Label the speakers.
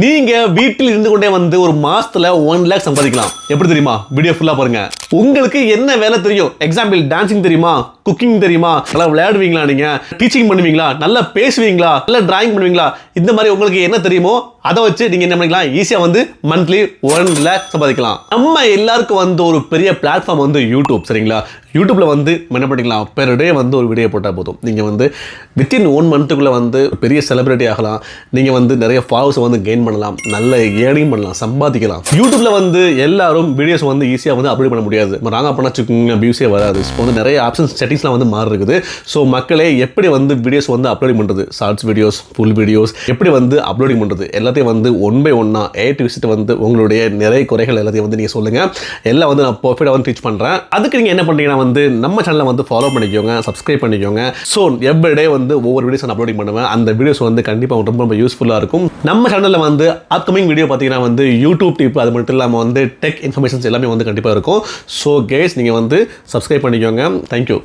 Speaker 1: நீங்க வீட்டில் இருந்து கொண்டே வந்து ஒரு மாசத்துல ஒன் லேக் சம்பாதிக்கலாம். எப்படி தெரியுமா? வீடியோ ஃபுல்லா பாருங்க. உங்களுக்கு என்ன வேலை தெரியும்? எக்ஸாம்பிள் டான்சிங் தெரியுமா? குக்கிங் தெரியுமா? நல்லா விளையாடுவீங்களா நீங்க? டீச்சிங் பண்ணுவீங்களா? நல்லா பேசுவீங்களா? நல்லா டிராயிங் பண்ணுவீங்களா? இந்த மாதிரி உங்களுக்கு என்ன தெரியுமோ அதை வச்சு நீங்க என்ன பண்ணிக்கலாம்? ஈஸியா வந்து மந்த்லி ஒன் லேக் சம்பாதிக்கலாம். நம்ம எல்லாருக்கும் வந்து ஒரு பெரிய பிளாட்ஃபார்ம் வந்து யூடியூப் சரிங்களா? யூடியூப்ல வந்து என்ன பண்ணிக்கலாம்? பெர் டே வந்து ஒரு வீடியோ போட்டால் போதும். நீங்கள் வந்து வித்தின் ஒன் மந்த்துக்குள்ளே வந்து பெரிய செலிபிரிட்டி ஆகலாம். நீங்கள் வந்து நிறைய ஃபாலோஸ் வந்து கெயின் பண்ணலாம் நல்ல ஏர்னிங் பண்ணலாம் சம்பாதிக்கலாம். யூடியூப்ல வந்து எல்லாரும் வீடியோஸ் வந்து ஈஸியாக வந்து அப்லோட் பண்ண முடியாது. ராங்க பண்ண வச்சுக்கோங்க வியூஸே வராது. இப்போ வந்து நிறைய ஆப்ஷன்ஸ் செட்டிங்ஸ்லாம் வந்து மாறி இருக்குது. ஸோ மக்களே எப்படி வந்து வீடியோஸ் வந்து அப்லோடிங் பண்ணுறது ஷார்ட்ஸ் வீடியோஸ் ஃபுல் வீடியோஸ் எப்படி வந்து அப்லோடிங் பண்ணுறது எல்லாத்தையும் வந்து ஒன் பை ஒன்னா ஏ டு விசிட் வந்து உங்களுடைய நிறைய குறைகள் எல்லாத்தையும் வந்து நீங்கள் சொல்லுங்கள் எல்லாம் வந்து நான் பர்ஃபெக்டாக வந்து டீச் பண்ணுறேன் அதுக்கு நீங்கள் என்ன பண்ணுறீங்கன்னா வந்து நம்ம சேனலை வந்து ஃபாலோ பண்ணிக்கோங்க சப்ஸ்கிரைப் பண்ணிக்கோங்க. ஸோ எவ்ரிடே வந்து ஒவ்வொரு வீடியோஸ் நான் அப்லோடிங் பண்ணுவேன். அந்த வீடியோஸ் வந்து கண்டிப்பாக ரொம்ப ரொம்ப யூஸ்ஃபுல்லாக இருக்கும். நம்ம சேனலில் வந்து வந்து அப்கமிங் வீடியோ பார்த்தீங்கன்னா வந்து யூடியூப் டிப் அது மட்டும் இல்லாமல் வந்து டெக் இன்ஃபர்மேஷன்ஸ் எல்லாமே வந்து கண்டிப்பாக இருக்கும். ஸோ கேஸ் நீங்கள் வந்து சப்ஸ்கிரைப் பண்ணிக்கோங்க. தேங்க்யூ